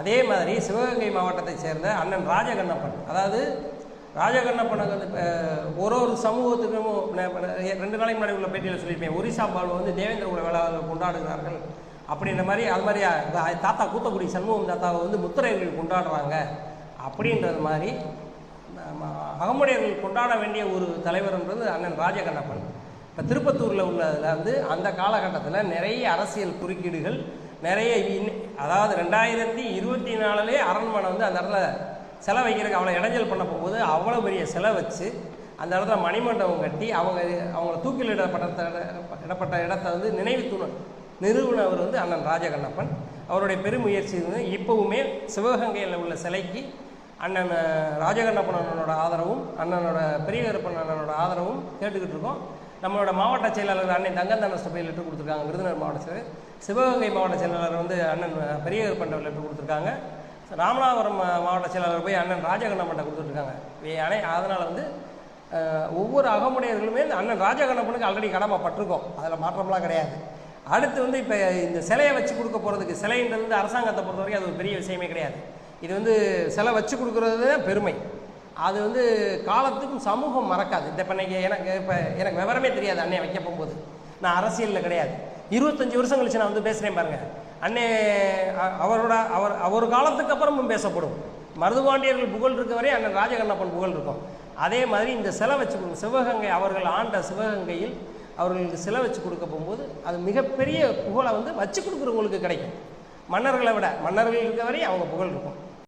அதே மாதிரி சிவகங்கை மாவட்டத்தைச் சேர்ந்த அண்ணன் ராஜகண்ணப்பன். அதாவது ராஜகண்ணப்பனுக்கு வந்து இப்போ ஒரு ஒரு சமூகத்துக்கும் ரெண்டு நாளைக்கு முன்னாடி உள்ள பேட்டியில் சொல்லியிருப்பேன் ஒரிசா பால் வந்து தேவேந்திர கூட வேளாளர்கள் கொண்டாடுகிறார்கள் அப்படின்ற மாதிரி அது மாதிரி தாத்தா கூத்தக்குடி சண்முகம் தாத்தாவை வந்து முத்திரையர்கள் கொண்டாடுறாங்க அப்படின்றது மாதிரி அகமுடையர்கள் கொண்டாட வேண்டிய ஒரு தலைவர்ன்றது அண்ணன் ராஜகண்ணப்பன். இப்போ திருப்பத்தூரில் உள்ளதில் வந்து அந்த காலகட்டத்தில் நிறைய அரசியல் குறுக்கீடுகள் நிறைய இன்- அதாவது ரெண்டாயிரத்தி இருபத்தி நாலுலேயே அரண்மனை வந்து அந்த இடத்துல சிலை வைக்கிறதுக்கு அவ்வளோ இடைஞ்சல் பண்ண போகும்போது அவ்வளோ பெரிய சிலை வச்சு அந்த இடத்துல மணிமண்டபம் கட்டி அவங்க அவங்கள தூக்கில் இடப்பட்ட இடப்பட்ட இடத்த வந்து நினைவு தூண நிறுவனவர் வந்து அண்ணன் ராஜகண்ணப்பன். அவருடைய பெருமுயற்சி வந்து இப்போவுமே சிவகங்கையில் உள்ள சிலைக்கு அண்ணன் ராஜகண்ணப்பன் அண்ணனோட ஆதரவும் அண்ணனோட பெரியகருப்பன் அண்ணனோட ஆதரவும் கேட்டுக்கிட்டு இருக்கோம். நம்மளோட மாவட்ட செயலாளர் அண்ணன் தங்கந்தான சபையில் லெட்டர் கொடுத்துருக்காங்க விருதுநகர் மாவட்ட செயலர். சிவகங்கை மாவட்ட செயலாளர் வந்து அண்ணன் பெரியவர் பெரிய லெட்டர் கொடுத்துருக்காங்க. ராமநாதபுரம் மாவட்ட செயலாளர் போய் அண்ணன் ராஜகண்ணப்பன்ட்ட கொடுத்துட்ருக்காங்க. அணை அதனால் வந்து ஒவ்வொரு அகமுடையர்களுமே இந்த அண்ணன் ராஜகண்ணப்பனுக்கு ஆல்ரெடி கடமைப்பட்டிருக்கோம். அதில் மாற்றம்லாம் கிடையாது. அடுத்து வந்து இப்போ இந்த சிலையை வச்சு கொடுக்க போகிறதுக்கு சிலைன்றது வந்து அரசாங்கத்தை பொறுத்த வரைக்கும் அது ஒரு பெரிய விஷயமே கிடையாது. இது வந்து சிலை வச்சு கொடுக்குறது தான் பெருமை. அது வந்து காலத்துக்கும் சமூகம் மறக்காது. இந்த இப்போ இன்னைக்கு எனக்கு இப்போ எனக்கு விவரமே தெரியாது. அண்ணே வைக்க போகும்போது. நான் அரசியலில் கிடையாது. இருபத்தஞ்சி வருஷம் கழிச்சு நான் வந்து பேசுகிறேன் பாருங்கள் அண்ணே அவரோட அவர் அவர் காலத்துக்கு அப்புறமும் பேசப்படும். மருதுபாண்டியர்கள் புகழ் இருக்க வரை அண்ணன் ராஜகண்ணப்பன் புகழ் இருக்கும். அதே மாதிரி இந்த சிலை வச்சு சிவகங்கை அவர்கள் ஆண்ட சிவகங்கையில் அவர்களுக்கு சிலை வச்சு கொடுக்க போகும்போது அது மிகப்பெரிய புகழை வந்து வச்சு கொடுக்குறவங்களுக்கு கிடைக்கும். மன்னர்களை விட மன்னர்கள் இருக்க வரை அவங்க புகழ் இருக்கும்.